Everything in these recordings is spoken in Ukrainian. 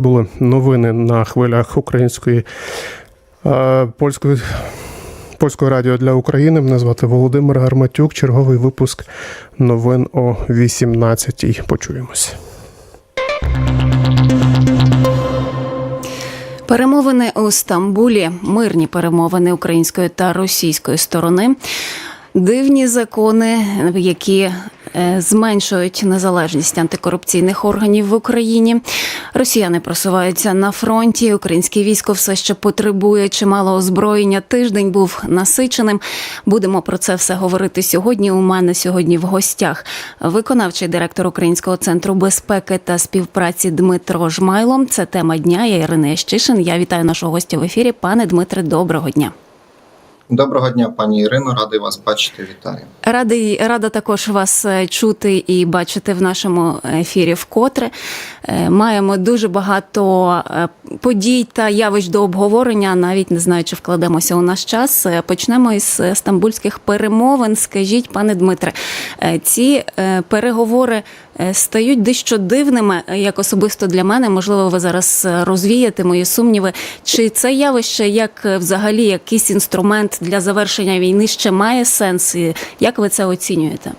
Були новини на хвилях української е, польської. Польського радіо для України. Мене звати Володимир Гарматюк. Черговий випуск новин о 18-й. Почуємось. Перемовини у Стамбулі, мирні перемовини української та російської сторони, дивні закони, які е, зменшують незалежність антикорупційних органів в Україні. Росіяни просуваються на фронті. Українське військо все ще потребує чимало озброєння. Тиждень був насиченим. Будемо про це все говорити сьогодні. У мене сьогодні в гостях виконавчий директор Українського центру безпеки та співпраці Дмитро Жмайло. Це тема дня. Я Ірина Ящишин. Я вітаю нашого гостя в ефірі. Пане Дмитре, доброго дня. Доброго дня, пані Ірино. Радий вас бачити. Вітаю. Радий рада також вас е, чути і бачити в нашому ефірі. Вкотре Е, маємо дуже багато е, подій та явищ до обговорення. Навіть не знаю, чи вкладемося у наш час. Почнемо із стамбульських перемовин. Скажіть, пане Дмитре, ці переговори стають дещо дивними, е, як особисто для мене. Можливо, ви зараз е, розвієте мої сумніви. Чи це явище як е, взагалі якийсь інструмент для завершення війни ще має сенс? І Як ви це оцінюєте?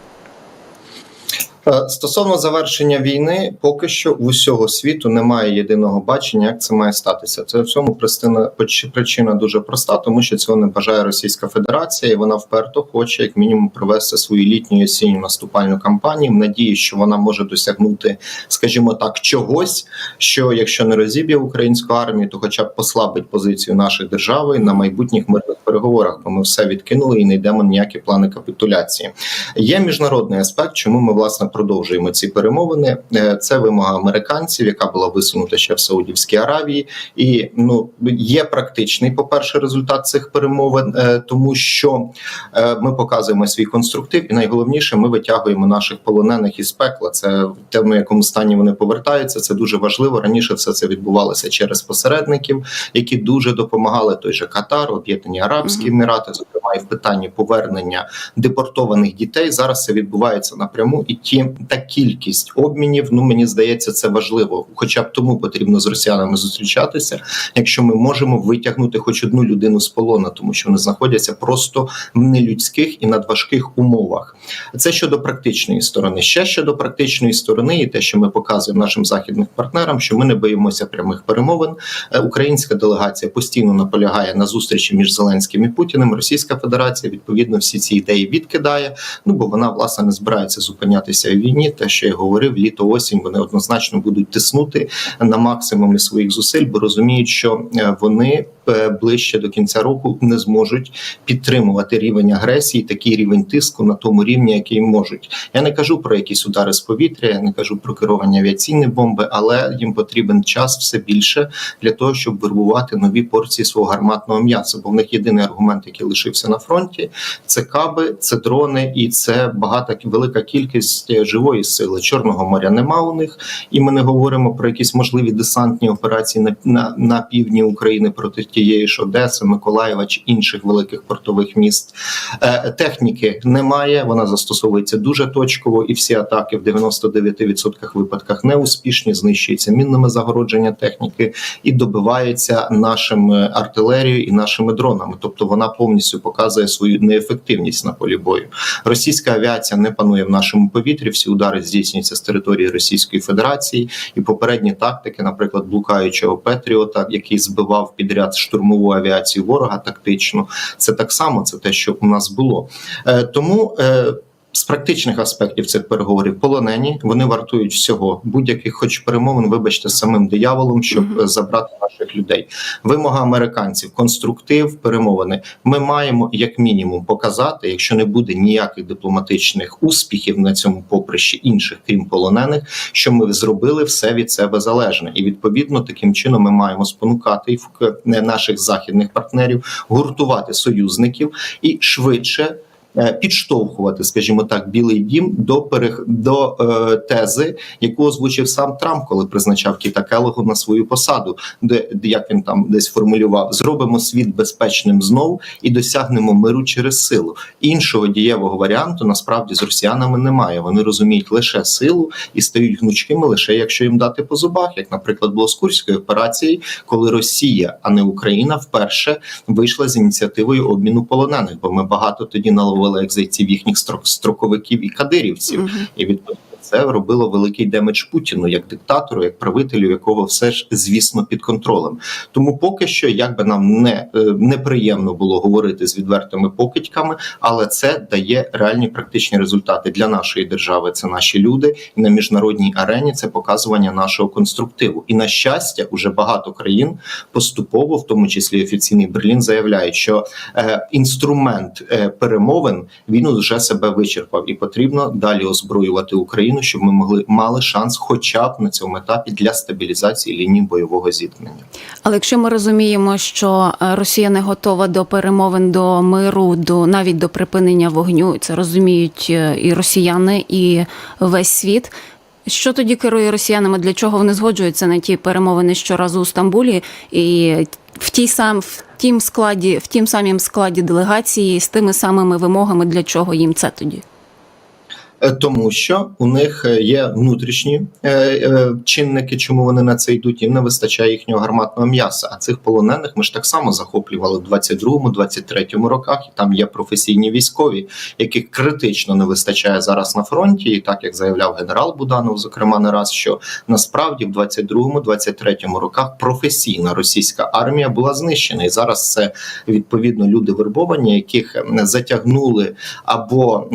Е, Стосовно завершення війни, поки що в усього світу немає єдиного бачення, як це має статися. Це в цьому причина, причина дуже проста, тому що цього не бажає Російська Федерація, і вона вперто хоче як мінімум провести свою літню осінню наступальну кампанію. В надії, що вона може досягнути, скажімо так, чогось, що якщо не розіб'є українську армію, то хоча б послабить позицію нашої держави на майбутніх мирних переговорах, бо ми все відкинули і не йдемо ніякі плани капітуляції. Є міжнародний аспект, чому ми власне продовжуємо ці перемовини. Е, Це вимога американців, яка була висунута ще в Саудівській Аравії, і ну є практичний, по перше, результат цих перемовин, е, тому що е, ми показуємо свій конструктив, і найголовніше, ми витягуємо наших полонених із пекла. Це в тому, якому стані вони повертаються. Це дуже важливо. Раніше все це відбувалося через посередників, які дуже допомагали той же Катар, Об'єднані Арабські Емірати, зокрема і в питанні повернення депортованих дітей. Зараз це відбувається напряму, і ті та кількість обмінів. Ну мені здається, це важливо. Хоча б тому потрібно з росіянами зустрічатися, якщо ми можемо витягнути хоч одну людину з полону, тому що вони знаходяться просто в нелюдських і надважких умовах. Це щодо практичної сторони. Ще щодо практичної сторони, і те, що ми показуємо нашим західним партнерам, що ми не боїмося прямих перемовин. Е, Українська делегація постійно наполягає на зустрічі між Зеленським і Путіним. Російська Федерація відповідно всі ці ідеї відкидає. Ну бо вона власне не збирається зупинятися в війні. Те, що я говорив, літо осінь вони однозначно будуть тиснути на максимумі своїх зусиль, бо розуміють, що е, вони е, ближче до кінця року не зможуть підтримувати рівень агресії, такий рівень тиску на тому рівні, який можуть. Я не кажу про якісь удари з повітря, я не кажу про керування авіаційні бомби, але їм потрібен час все більше для того, щоб вербувати нові порції свого гарматного м'яса. Бо в них єдиний аргумент, який лишився на фронті, це каби, це дрони, і це багата велика кількість живої сили. Чорного моря нема у них, і ми не говоримо про якісь можливі десантні операції на, на, на півдні України проти тієї ж Одеси, Миколаєва чи інших великих портових міст. Е, техніки немає, вона застосовується дуже точково, і всі атаки в 99% випадках неуспішні, знищуються мінними загородження техніки і добиваються нашим е, артилерією і нашими дронами. Тобто вона повністю показує свою неефективність на полі бою. Російська авіація не панує в нашому повітрі. Всі удари здійснюються з території Російської Федерації, і попередні тактики, наприклад, блукаючого Петріота, який збивав підряд штурмову авіацію ворога тактично. Це так само, це те, що у нас було. Е, тому. З практичних аспектів цих переговорів полонені вони вартують всього будь-яких, хоч перемовин, вибачте, самим дияволом, щоб забрати наших людей. Вимога американців, конструктив, перемовини. Ми маємо як мінімум показати, якщо не буде ніяких дипломатичних успіхів на цьому поприщі інших, крім полонених, що ми зробили все від себе залежне, і відповідно таким чином ми маємо спонукати наших західних партнерів гуртувати союзників і швидше підштовхувати, скажімо так, Білий Дім до перех... до е, тези, яку озвучив сам Трамп, коли призначав Кіта Келлогу на свою посаду, де як він там десь формулював: зробимо світ безпечним знов і досягнемо миру через силу. Іншого дієвого варіанту насправді з росіянами немає. Вони розуміють лише силу і стають гнучкими лише якщо їм дати по зубах, як, наприклад, було з курської операції, коли Росія, а не Україна, вперше вийшла з ініціативою обміну полонених, бо ми багато тоді наловили зайців їхніх строк строковиків і кадирівців, Мгм. і відповідно. Це робило великий демедж Путіну як диктатору, як правителю, якого все ж звісно під контролем. Тому поки що, як би нам не е, неприємно було говорити з відвертими покидьками, але це дає реальні практичні результати для нашої держави. Це наші люди, і на міжнародній арені це показування нашого конструктиву. І на щастя, уже багато країн поступово, в тому числі офіційний Берлін, заявляють, що е, інструмент е, перемовин він вже себе вичерпав, і потрібно далі озброювати Україну, щоб ми могли мали шанс, хоча б на цьому етапі для стабілізації лінії бойового зіткнення. Але якщо ми розуміємо, що е, Росія не готова до перемовин до миру, до навіть до припинення вогню, це розуміють е, і росіяни, і весь світ. Що тоді керує росіянами? Для чого вони згоджуються на ті перемовини щоразу у Стамбулі і в тій сам в тім складі, в тім самім складі делегації з тими самими вимогами, для чого їм це тоді? Е, Тому що у них е, є внутрішні е, чинники, чому вони на це йдуть. Їм не вистачає їхнього гарматного м'яса. А цих полонених ми ж так само захоплювали в 22-23 роках. І там є професійні військові, яких критично не вистачає зараз на фронті. І так як заявляв генерал Буданов, зокрема не раз, що насправді в 22-23 роках професійна російська армія була знищена, і зараз це відповідно люди вербовані, яких затягнули або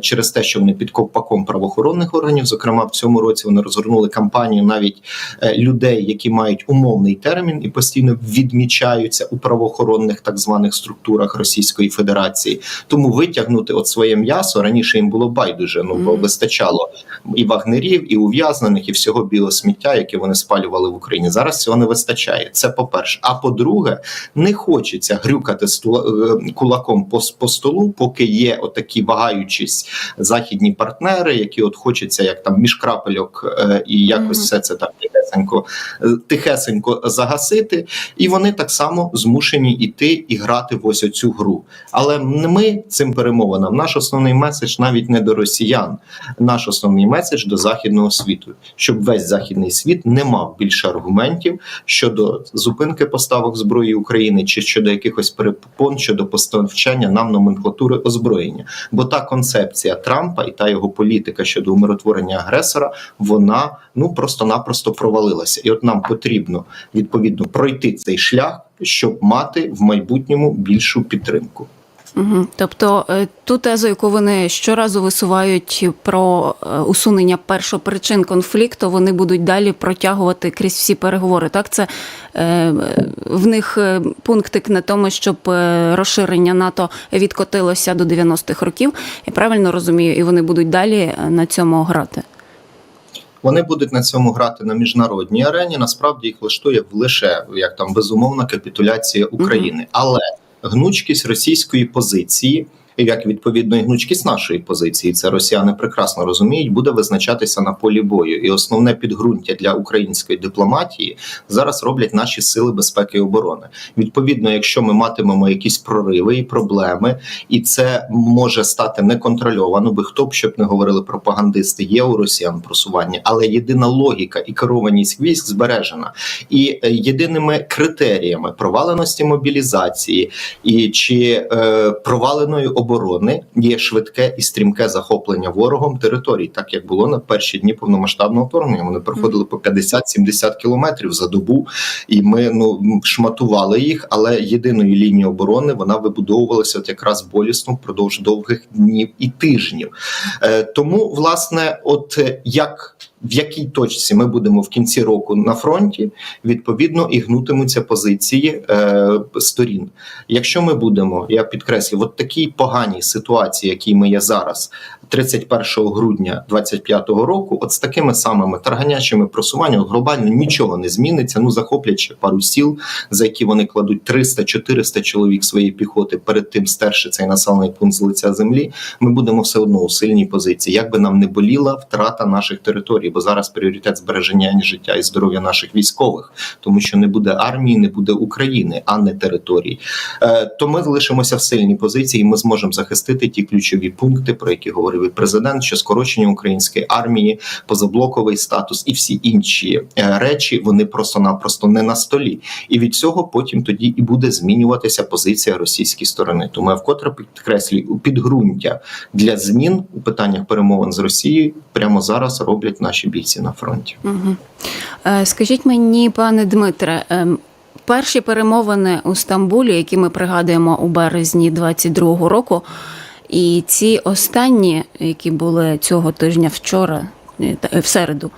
через те, що вони під ковпаком правоохоронних органів. Зокрема, в цьому році вони розгорнули кампанію навіть е, людей, які мають умовний термін і постійно відмічаються у правоохоронних так званих структурах Російської Федерації. Тому витягнути от своє м'ясо раніше їм було байдуже. Ну бо вистачало і вагнерів, і ув'язнених, і всього білого сміття, яке вони спалювали в Україні. Зараз цього не вистачає. Це по перше. А по-друге, не хочеться грюкати е, кулаком по, по столу, поки є отакі вагаючись західні партнери, які от хочеться, як там між крапельок, е, і якось Мгм. все це так тихесенько, е, тихесенько загасити. І вони так само змушені йти і грати в ось оцю гру. Але ми цим перемовинам, наш основний меседж навіть не до росіян, наш основний меседж до західного світу, щоб весь західний світ не мав більше аргументів щодо зупинки поставок зброї України чи щодо якихось перепон щодо постачання нам номенклатури озброєння. Бо та концепція Трампа і та його політика щодо умиротворення агресора, вона ну просто-напросто провалилася. І от нам потрібно відповідно пройти цей шлях, щоб мати в майбутньому більшу підтримку. Угу. Тобто е, ту тезу, яку вони щоразу висувають про е, усунення першопричин конфлікту, вони будуть далі протягувати крізь всі переговори. Так, це е, в них е, пунктик на тому, щоб розширення НАТО відкотилося до 90-х років. Я правильно розумію, і вони будуть далі на цьому грати. Вони будуть на цьому грати на міжнародній арені. Насправді їх влаштує лише як там безумовна капітуляція України, але гнучкість російської позиції. Як відповідно і гнучкість нашої позиції, це росіяни прекрасно розуміють, буде визначатися на полі бою. І основне підґрунтя для української дипломатії зараз роблять наші сили безпеки і оборони. Відповідно, якщо ми матимемо якісь прориви і проблеми, і це може стати неконтрольовано, бо хто б щоб не говорили пропагандисти, є у росіян просування, але єдина логіка і керованість військ збережена. І е, єдиними критеріями проваленості мобілізації і чи е, проваленої оборони є швидке і стрімке захоплення ворогом територій, так як було на перші дні повномасштабного вторгнення. Вони проходили по 50-70 кілометрів за добу, і ми ну шматували їх. Але єдиною лінією оборони вона вибудовувалася от якраз болісно впродовж довгих днів і тижнів. Е, тому, власне, от як в якій точці ми будемо в кінці року на фронті, відповідно і гнутимуться позиції е, сторін. Якщо ми будемо, я підкреслю, от такій поганій ситуації, якій ми є зараз, 31 грудня 2025 року, от з такими самими тарганячими просуваннями глобально нічого не зміниться. Ну захоплячи пару сіл, за які вони кладуть 300-400 чоловік своєї піхоти, перед тим стерши цей населений пункт з лиця землі. Ми будемо все одно у сильній позиції, як би нам не боліла втрата наших територій, бо зараз пріоритет збереження життя і здоров'я наших військових, тому що не буде армії, не буде України, а не територій. Е, то ми лишимося в сильній позиції, і ми зможемо захистити ті ключові пункти, про які говорив і президент, що скорочення української армії, позаблоковий статус і всі інші е, речі вони просто-напросто не на столі. І від цього потім тоді і буде змінюватися позиція російської сторони. Тому я вкотре підкреслюю підґрунтя для змін у питаннях перемовин з Росією прямо зараз роблять наші бійці на фронті. Угу. Скажіть мені, пане Дмитре, ем, перші перемовини у Стамбулі, які ми пригадуємо у березні 22-го року, і ці останні, які були цього тижня вчора, е, е, в середу,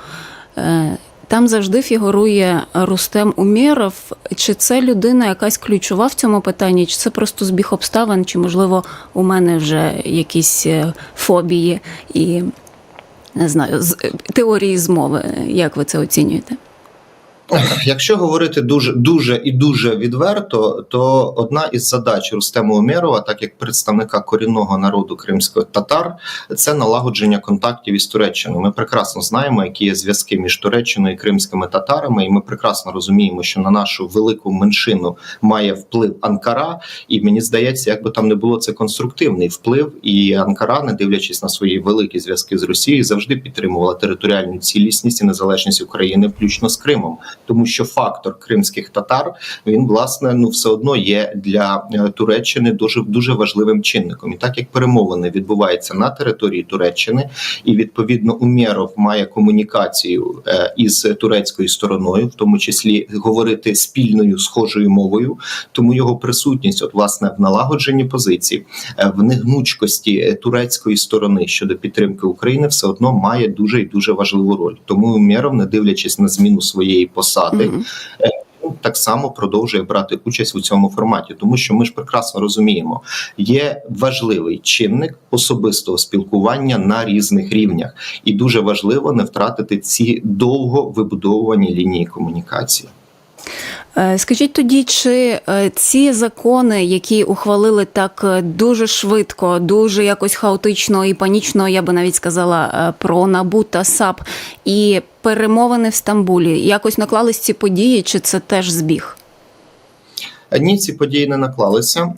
там завжди фігурує Рустем Умєров. Чи це людина якась ключова в цьому питанні, чи це просто збіг обставин, чи можливо у мене вже якісь фобії і не знаю, з теорії змови. Як ви це оцінюєте? Якщо говорити дуже дуже і дуже відверто, то одна із задач Рустема Умєрова, так як представника корінного народу кримських татар, це налагодження контактів із Туреччиною. Ми прекрасно знаємо, які є зв'язки між Туреччиною і кримськими татарами, і ми прекрасно розуміємо, що на нашу велику меншину має вплив Анкара. І мені здається, як би там не було це конструктивний вплив, і Анкара, не дивлячись на свої великі зв'язки з Росією, завжди підтримувала територіальну цілісність і незалежність України, включно з Кримом тому що фактор кримських татар він власне ну все одно є для е, Туреччини дуже дуже важливим чинником. І так як перемовини відбуваються на території Туреччини, і відповідно Умєров має комунікацію е, із турецькою стороною, в тому числі говорити спільною схожою мовою, тому його присутність, от власне, в налагодженні позицій, е, в негнучкості турецької сторони щодо підтримки України, все одно має дуже і дуже важливу роль. Тому Умєров, не дивлячись на зміну своєї посади, Мгм. він так само продовжує брати участь у цьому форматі, тому що ми ж прекрасно розуміємо, є важливий чинник особистого спілкування на різних рівнях, і дуже важливо не втратити ці довго вибудовувані лінії комунікації. Е, Скажіть тоді, чи е, ці закони, які ухвалили так е, дуже швидко, дуже якось хаотично і панічно, я би навіть сказала про НАБУ та САП і перемовини в Стамбулі, якось наклались ці події, чи це теж збіг? Ні, ці події не наклалися.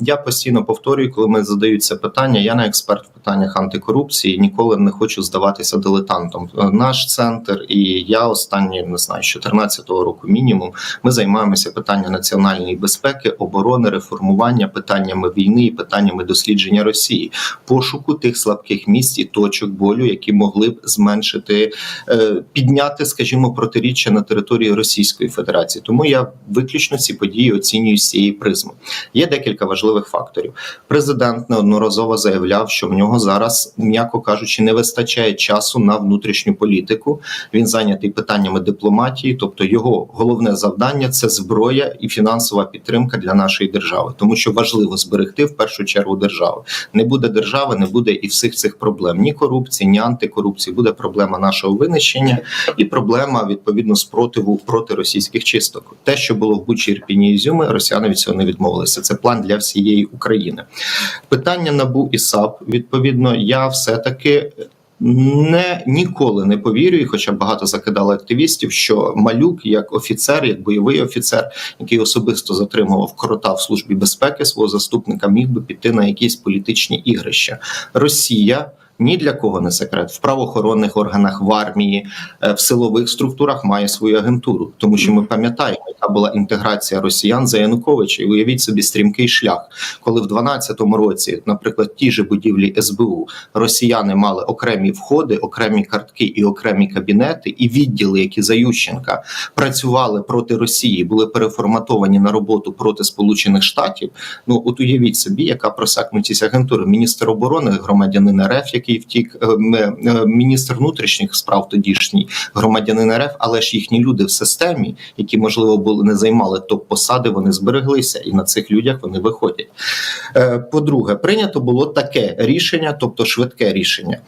Я постійно повторюю, коли ми задають це питання. Я не експерт в питаннях антикорупції, ніколи не хочу здаватися дилетантом. Е, Наш центр і я останні не знаю, з 14 року мінімум. Ми займаємося питанням національної безпеки, оборони, реформування, питаннями війни і питаннями дослідження Росії, пошуку тих слабких місць і точок болю, які могли б зменшити, е, підняти, скажімо, протиріччя на території Російської Федерації. Тому я виключно ці події оцінюю з цієї призми. Є декілька важливих факторів. Президент неодноразово заявляв, що в нього зараз, м'яко кажучи, не вистачає часу на внутрішню політику. Він зайнятий питаннями дипломатії, тобто його головне завдання це зброя і фінансова підтримка для нашої держави, тому що важливо зберегти в першу чергу державу. Не буде держави, не буде і всіх цих проблем: ні корупції, ні антикорупції. Буде проблема нашого винищення і проблема відповідно спротиву проти російських чисток. Те, що було в Бучі, Ірпіні Ізюми, росіяни від цього не відмовилися. Це план для всієї України. Питання набу і САП. Відповідно, я все таки. Не ніколи не повірю, і хоча багато закидали активістів, що малюк, як офіцер, як бойовий офіцер, який особисто затримував крота в службі безпеки свого заступника, міг би піти на якісь політичні ігрища. Росія ні для кого не секрет в правоохоронних органах, в армії, е, в силових структурах має свою агентуру, тому що ми пам'ятаємо, яка була інтеграція росіян за Януковича. І уявіть собі стрімкий шлях, коли в 12-му році, наприклад, ті ж будівлі СБУ росіяни мали окремі входи, окремі картки і окремі кабінети, і відділи, які за Ющенка працювали проти Росії, були переформатовані на роботу проти Сполучених Штатів. Ну от уявіть собі, яка просякнутість агентури. Міністр оборони, громадянин РФ, який втік, е, е, міністр внутрішніх справ тодішній громадянин РФ, але ж їхні люди в системі, які можливо були не займали топ посади, вони збереглися, і на цих людях вони виходять. Е, По-друге, прийнято було таке рішення, тобто швидке рішення.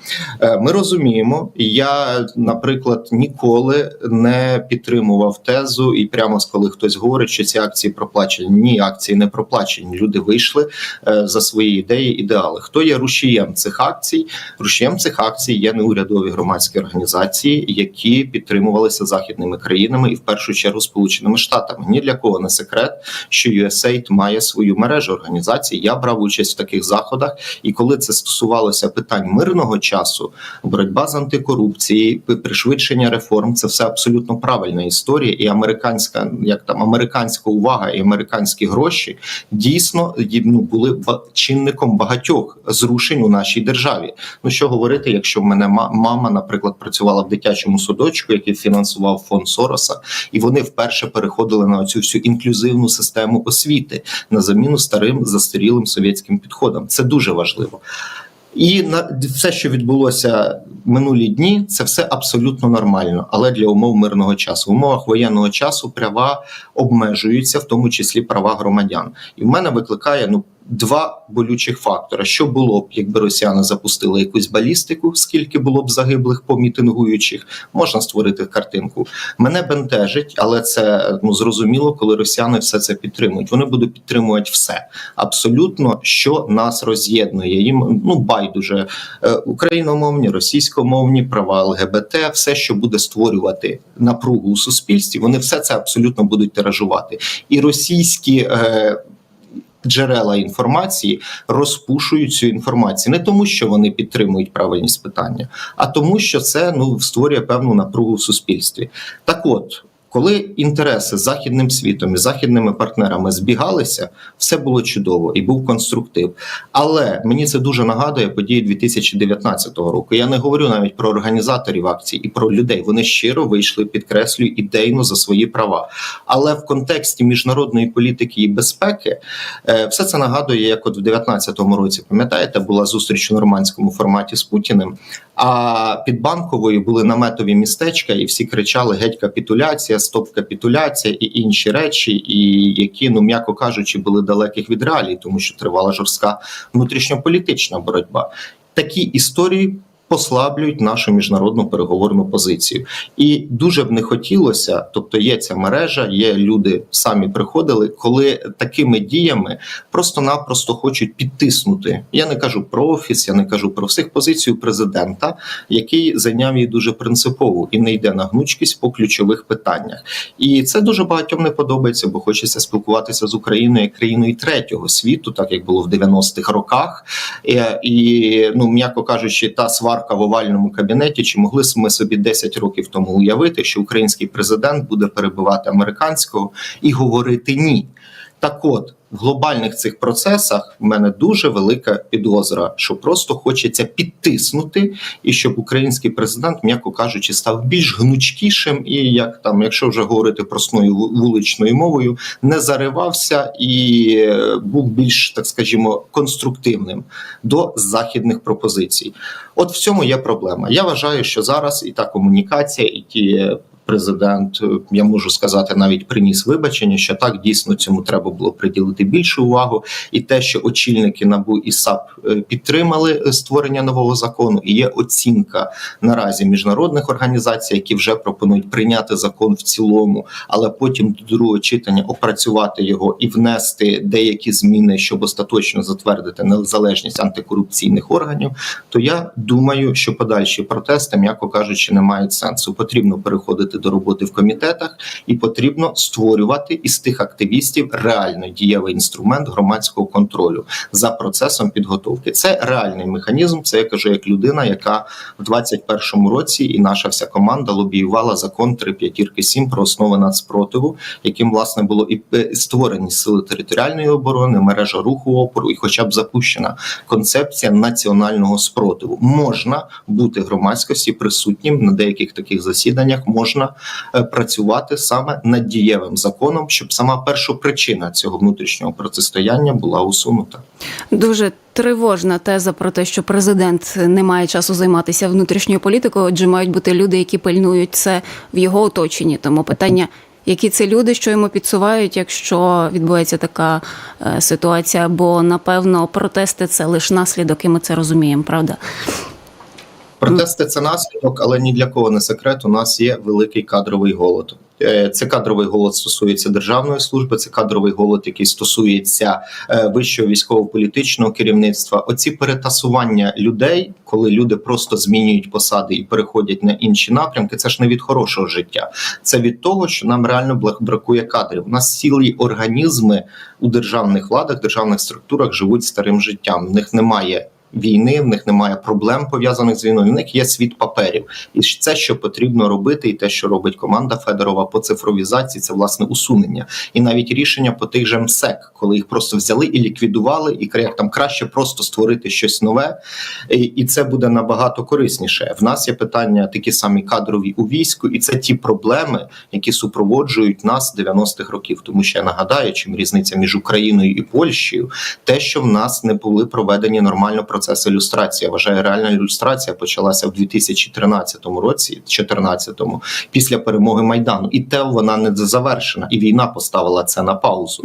Ми розуміємо, я, наприклад, ніколи не підтримував тезу, і прямо коли хтось говорить, що ці акції проплачені. Ні, акції не проплачені. Люди вийшли за свої ідеї, ідеали. Хто є рушієм цих акцій? Рушієм цих акцій є неурядові громадські організації, які підтримувалися західними країнами і в першу чергу Сполученими Штатами. Ні для кого не секрет, що USAID має свою мережу організацій. Я брав участь в таких заходах, і коли це стосувалося питань мирного часу, боротьба з антикорупцією, пришвидшення реформ, це все абсолютно правильна історія. І американська, як там американська увага і американські гроші дійсно ну, були чинником багатьох зрушень у нашій державі. Ну що говорити, якщо в мене мама, наприклад, працювала в дитячому садочку, який фінансував фонд Сороса, і вони вперше переходили на цю всю інклюзивну систему освіти на заміну старим застарілим совєтським підходам. Це дуже важливо. І на все, що відбулося минулі дні, це все абсолютно нормально, але для умов мирного часу. В умовах воєнного часу права обмежуються, в тому числі права громадян. І в мене викликає ну. Два болючих фактори: що було б, якби росіяни запустили якусь балістику, скільки було б загиблих по мітингуючих, можна створити картинку. Мене бентежить, але це ну зрозуміло, коли росіяни все це підтримують. Вони будуть підтримувати все абсолютно, що нас роз'єднує. Їм ну байдуже е, україномовні, російськомовні права ЛГБТ, все, що буде створювати напругу у суспільстві, вони все це абсолютно будуть тиражувати. І російські. Е, Джерела інформації розпушують цю інформацію не тому, що вони підтримують правильність питання, а тому, що це ну створює певну напругу в суспільстві. Так, от коли інтереси з західним світом і західними партнерами збігалися, все було чудово і був конструктив. Але мені це дуже нагадує події 2019 року. Я не говорю навіть про організаторів акцій і про людей. Вони щиро вийшли, підкреслюю, ідейно за свої права. Але в контексті міжнародної політики і безпеки е, все це нагадує, як от в 2019 році, пам'ятаєте, була зустріч у нормандському форматі з Путіним. А під банковою були наметові містечка, і всі кричали: геть капітуляція, стоп капітуляція і інші речі, і які, ну м'яко кажучи, були далеких від реалій, тому що тривала жорстка внутрішньополітична боротьба. Такі історії. Послаблюють нашу міжнародну переговорну позицію, і дуже б не хотілося. Тобто, є ця мережа, є люди самі приходили, коли такими діями просто-напросто хочуть підтиснути. Я не кажу про офіс, я не кажу про всіх позицію президента, який зайняв її дуже принципово і не йде на гнучкість по ключових питаннях. І це дуже багатьом не подобається, бо хочеться спілкуватися з Україною як країною третього світу, так як було в 90-х роках. Е, І ну м'яко кажучи, та сварка в овальному кабінеті, чи могли ми собі 10 років тому уявити, що український президент буде перебивати американського і говорити ні. Так от глобальних цих процесах в мене дуже велика підозра, що просто хочеться підтиснути, і щоб український президент, м'яко кажучи, став більш гнучкішим, і як там, якщо вже говорити простою ву- вуличною мовою, не заривався і е, був більш, так скажімо, конструктивним до західних пропозицій. От в цьому є проблема. Я вважаю, що зараз і та комунікація, і ті президент, е, я можу сказати, навіть приніс вибачення, що так дійсно цьому треба було приділити більшу увагу, і те, що очільники НАБУ і САП е, підтримали е, створення нового закону, і є оцінка наразі міжнародних організацій, які вже пропонують прийняти закон в цілому, але потім до другого читання опрацювати його і внести деякі зміни, щоб остаточно затвердити незалежність антикорупційних органів. То я думаю, що подальші протести, м'яко кажучи, не мають сенсу. Потрібно переходити до роботи в комітетах, і потрібно створювати із тих активістів реально дієвий інструмент громадського контролю за процесом підготовки. Це реальний механізм. Це я кажу як людина, яка в 21-му році і наша вся команда лобіювала закон 3 п'ятірки 7 про основи нацпротиву, яким власне було і е, створені сили територіальної оборони, мережа руху опору, і, хоча б запущена концепція національного спротиву. Можна бути громадськості присутнім на деяких таких засіданнях, можна е, працювати саме над дієвим законом, щоб сама першопричина цього внутрішнього протистояння була усунута. Дуже тривожна теза про те, що президент не має часу займатися внутрішньою політикою, отже, мають бути люди, які пильнують це в його оточенні. Тому питання. Які це люди, що йому підсувають, якщо відбувається така е, ситуація? Бо напевно протести це лише наслідок, і ми це розуміємо, правда? Протести це наслідок, але ні для кого не секрет. У нас є великий кадровий голод. Е, Це кадровий голод стосується державної служби, це кадровий голод, який стосується е, вищого військово-політичного керівництва. Оці перетасування людей, коли люди просто змінюють посади і переходять на інші напрямки, це ж не від хорошого життя. Це від того, що нам реально бракує кадрів. У нас цілі організми у державних владах, державних структурах живуть старим життям. В них немає війни, в них немає проблем пов'язаних з війною. В них є світ паперів, і це, що потрібно робити, і те, що робить команда Федорова по цифровізації, це власне усунення, і навіть рішення по тих же МСЕК, коли їх просто взяли і ліквідували, і як там краще просто створити щось нове, і, і це буде набагато корисніше. В нас є питання такі самі кадрові у війську, і це ті проблеми, які супроводжують нас з 90-х років. Тому що я нагадаю, чим різниця між Україною і Польщею, те, що в нас не були проведені нормально процеси люстрації. Я вважаю, реальна люстрація почалася в 2013 році, 2014-му, після перемоги майдану, і те вона не завершена, і війна поставила це на паузу.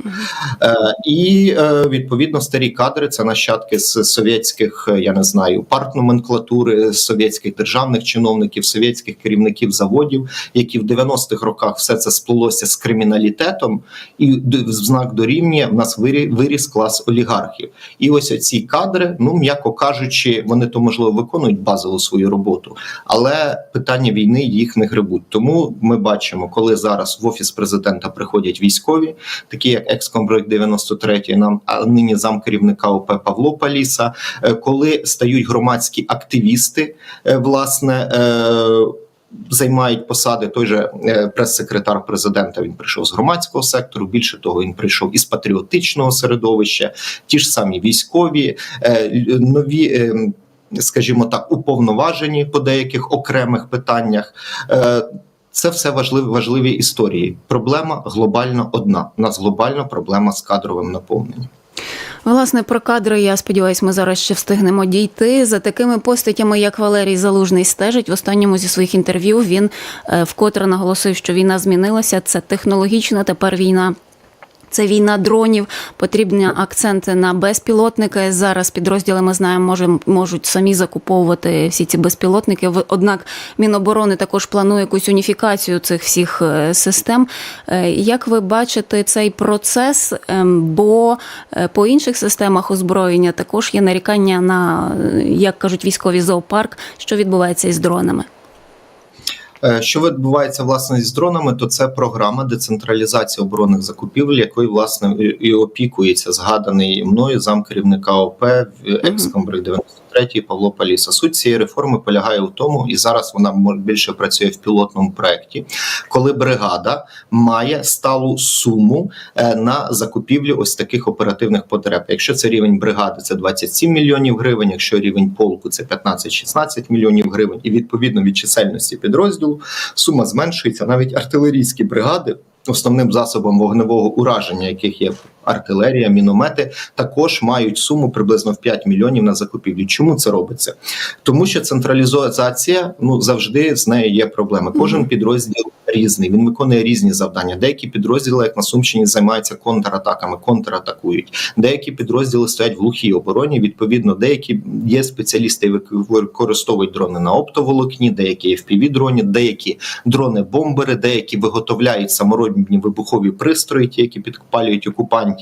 Е, і е, відповідно старі кадри це нащадки з совєтських, е, я не знаю, партноменклатури, совєтських державних чиновників, совєтських керівників заводів, які в 90-х роках все це сплелося з криміналітетом, і в знак дорівнює в нас вирі- виріс клас олігархів. І ось оці кадри, ну м'яко кажучи, вони то можливо виконують базову свою роботу, але питання війни їх не гребуть. Тому ми бачимо, коли зараз в офіс президента приходять військові, такі як екскомбриг 93 нам а нині замкерівника ОП Павло Паліса, е, коли стають громадські активісти, е, власне. Займають посади той же е, прес-секретар президента. Він прийшов з громадського сектору. Більше того, він прийшов із патріотичного середовища. Ті ж самі військові, е, нові. е, Скажімо так, уповноважені по деяких окремих питаннях. Це все важливі важливі історії. Проблема глобально одна. У нас глобальна проблема з кадровим наповненням. Власне, про кадри, я сподіваюся, ми зараз ще встигнемо дійти. За такими постатями, як Валерій Залужний стежить, в останньому зі своїх інтерв'ю він е, вкотре наголосив, що війна змінилася. Це технологічна тепер війна. Це війна дронів, потрібні акценти на безпілотники. Зараз підрозділи ми знаємо, може, можуть самі закуповувати всі ці безпілотники. Однак Міноборони також планує якусь уніфікацію цих всіх е, систем. Е, Як ви бачите цей процес? Ем, Бо е, по інших системах озброєння також є нарікання на, як кажуть військові зоопарк, що відбувається із дронами. Е, Що відбувається власне з дронами, то це програма децентралізації оборонних закупівель, якою власне і- опікується згаданий мною замкерівника ОП в екскомбриг 93 Павло Паліса. Суть цієї реформи полягає в тому, і зараз вона більше працює в пілотному проєкті, коли бригада має сталу суму е, на закупівлю ось таких оперативних потреб. Якщо це рівень бригади, це 27 мільйонів гривень. Якщо рівень полку це 15-16 мільйонів гривень, і відповідно від чисельності підрозділу сума зменшується. Навіть артилерійські бригади. Основним засобом вогневого ураження, яких є артилерія, міномети, також мають суму приблизно в 5 мільйонів на закупівлі. Чому це робиться? Тому що централізація ну завжди з нею є проблеми. Кожен підрозділ різний. Він виконує різні завдання. Деякі підрозділи, як на Сумщині, займаються контратаками, контратакують. Деякі підрозділи стоять в глухій обороні. Відповідно, деякі є спеціалісти, які використовують дрони на оптоволокні, деякі fpv дрони, деякі дрони-бомбери, деякі виготовляють саморобні вибухові пристрої, ті, які підпалюють окупантів.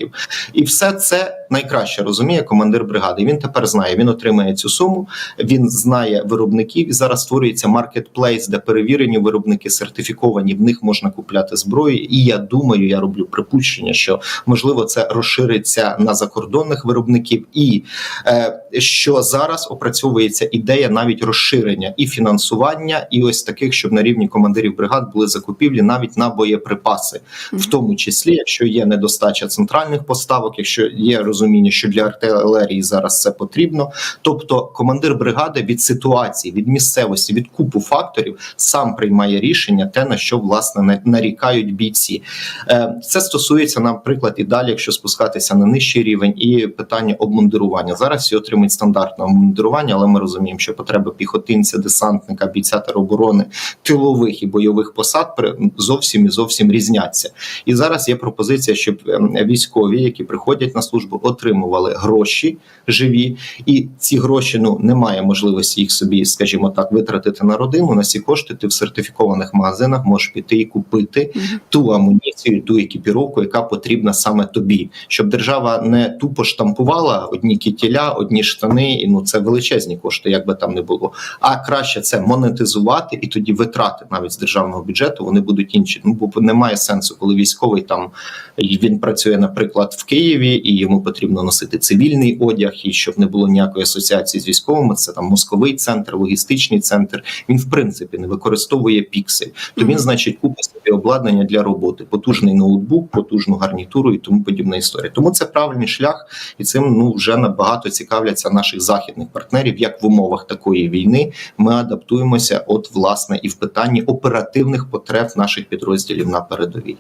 І все це найкраще розуміє командир бригади. І Він тепер знає. Він отримає цю суму. Він знає виробників. І зараз створюється маркетплейс, де перевірені виробники сертифіковані. В них можна купляти зброю. І я думаю, я роблю припущення, що можливо це розшириться на закордонних виробників, і е, що зараз опрацьовується ідея навіть розширення і фінансування, і ось таких, щоб на рівні командирів бригад були закупівлі навіть на боєприпаси, в тому числі, якщо є недостача центральної. Центральних поставок, якщо є розуміння, що для артилерії зараз це потрібно. Тобто, командир бригади від ситуації, від місцевості, від купу факторів сам приймає рішення, те на що власне на- нарікають бійці. Е, Це стосується, наприклад, і далі, якщо спускатися на нижчий рівень, і питання обмундирування. Зараз всі отримують стандартне обмундирування, але ми розуміємо, що потреби піхотинця, десантника, бійця тероборони, тилових і бойових посад зовсім і зовсім різняться. І зараз є пропозиція, щоб ем, військові, які приходять на службу, отримували гроші живі, і ці гроші ну немає можливості їх собі, скажімо так, витратити на родину. На ці кошти ти в сертифікованих магазинах можеш піти і купити ту амуніцію, ту екіпіровку, яка потрібна саме тобі, щоб держава не тупо штампувала одні кітіля, одні штани, і ну це величезні кошти, як би там не було. А краще це монетизувати, і тоді витрати навіть з державного бюджету вони будуть інші. Ну бо немає сенсу, коли військовий там він працює, наприклад, в Києві, і йому потрібно носити цивільний одяг, і щоб не було ніякої асоціації з військовими. Це там мозковий центр, логістичний центр. Він в принципі не використовує піксель. То він, значить, купить собі обладнання для роботи, потужний ноутбук, потужну гарнітуру і тому подібна історія. Тому це правильний шлях, і цим ну вже набагато цікавляться наших західних партнерів, як в умовах такої війни ми адаптуємося, от власне, і в питанні оперативних потреб наших підрозділів на передовій.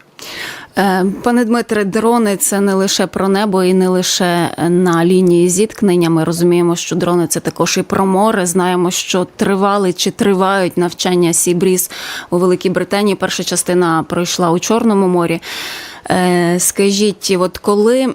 Е, Пане Дмитре, дрони це не лише про небо і не лише на лінії зіткнення. Ми розуміємо, що дрони це також і про море. Знаємо, що тривали чи тривають навчання Сібріз у Великій Британії. Перша частина пройшла у Чорному морі. Е, Скажіть, от коли.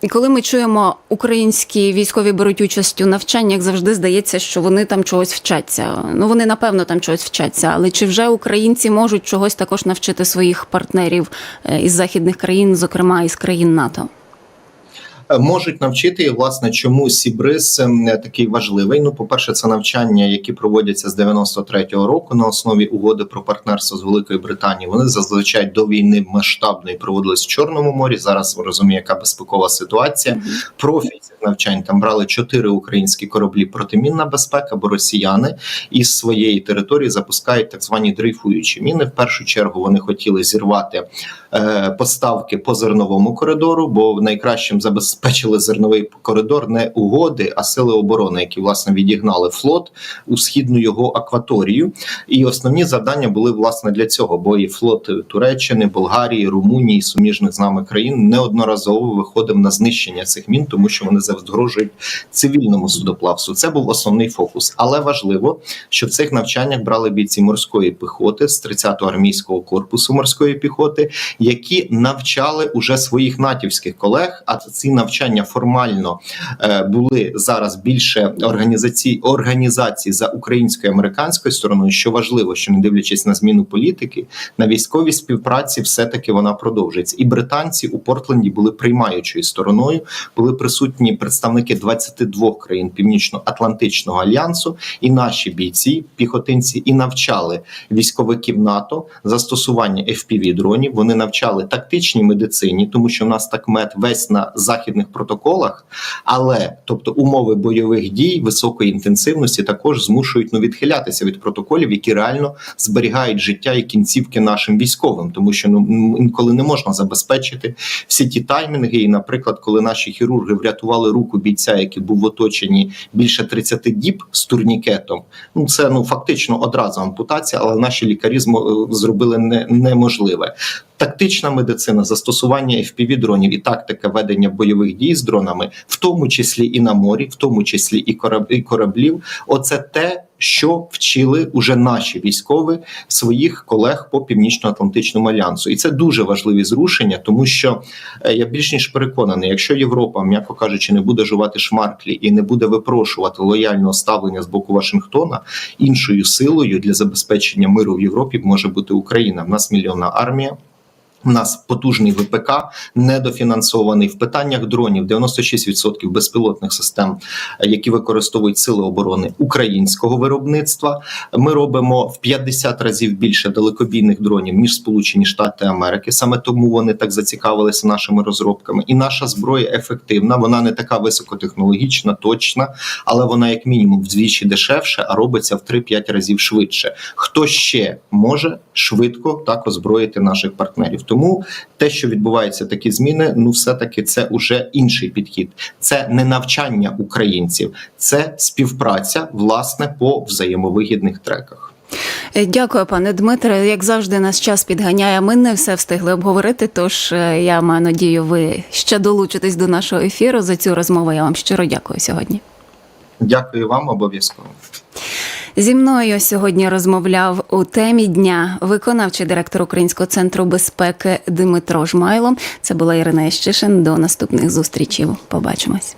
І коли ми чуємо, українські військові беруть участь у навчаннях, завжди здається, що вони там чогось вчаться. Ну вони напевно там чогось вчаться. Але чи вже українці можуть чогось також навчити своїх партнерів е, із західних країн, зокрема із країн НАТО? Е, можуть навчити і власне чому Сібриз ем, такий важливий. Ну, по перше, це навчання, які проводяться з 93-го року на основі угоди про партнерство з Великою Британією. Вони зазвичай до війни масштабної проводились в Чорному морі. Зараз ви розумієте, яка безпекова ситуація. Профіль цих навчань там брали чотири українські кораблі протимінна безпека, бо росіяни із своєї території запускають так звані дрейфуючі міни. В першу чергу вони хотіли зірвати е, поставки по зерновому коридору, бо найкращим забезпечили зерновий коридор не угоди, а сили оборони, які власне відігнали флот у східну його акваторію. І основні завдання були власне для цього, бо і флот Туреччини, Болгарії, Румунії, суміжних з нами країн неодноразово виходив на знищення цих мін, тому що вони загрожують цивільному судоплавству. Це був основний фокус. Але важливо, що в цих навчаннях брали бійці морської піхоти з 30-го армійського корпусу морської піхоти, які навчали уже своїх натівських колег. А ці навчання формально е, були зараз більше організацій організацій за українською і американською стороною. Що важливо, що не дивлячись на зміну політики, на військовій співпраці, все таки вона продовжується. І британці у Портленді були приймаючою стороною, були присутні представники 22 країн Північно-Атлантичного альянсу, і наші бійці, піхотинці, і навчали військовиків НАТО застосування fpv дронів. Вони навчали тактичній медицині, тому що в нас так мед весь на західних протоколах, але тобто умови бойових дій високої інтенсивності також змушують ну відхилятися від протоколів, які реально зберігають життя і кінцівки нашим військовим, тому що ну інколи не можна забезпечити всі ті таймінги. І, наприклад, коли наші хірурги врятували руку бійця, який був в оточенні більше 30 діб з турнікетом, ну це ну фактично одразу ампутація, але наші лікарі змо- зробили не, неможливе. Тактична медицина, застосування fpv дронів і тактика ведення бойових дій з дронами, в тому числі і на морі, в тому числі і кораб- і кораблів. Оце те, що вчили уже наші військові своїх колег по північно-атлантичному альянсу, і це дуже важливі зрушення, тому що е, я більш ніж переконаний, якщо Європа, м'яко кажучи, не буде жувати шмарклі і не буде випрошувати лояльного ставлення з боку Вашингтона, іншою силою для забезпечення миру в Європі може бути Україна. В нас мільйонна армія. У нас потужний ВПК недофінансований в питаннях дронів. 96% безпілотних систем, які використовують сили оборони українського виробництва. Ми робимо в 50 разів більше далекобійних дронів ніж Сполучені Штати Америки. Саме тому вони так зацікавилися нашими розробками. І наша зброя ефективна. Вона не така високотехнологічна, точна, але вона як мінімум вдвічі дешевше, а робиться в 3-5 разів швидше. Хто ще може швидко так озброїти наших партнерів? Тому те, що відбуваються такі зміни, ну все таки це уже інший підхід. Це не навчання українців, це співпраця власне по взаємовигідних треках. Е, Дякую, пане Дмитре. Як завжди, нас час підганяє. Ми не все встигли обговорити. Тож е, я маю надію, ви ще долучитесь до нашого ефіру. За цю розмову я вам щиро дякую сьогодні. Дякую вам обов'язково. Зі мною сьогодні розмовляв у темі дня виконавчий директор Українського центру безпеки Дмитро Жмайло. Це була Ірина Ящишин. До наступних зустрічей. Побачимось.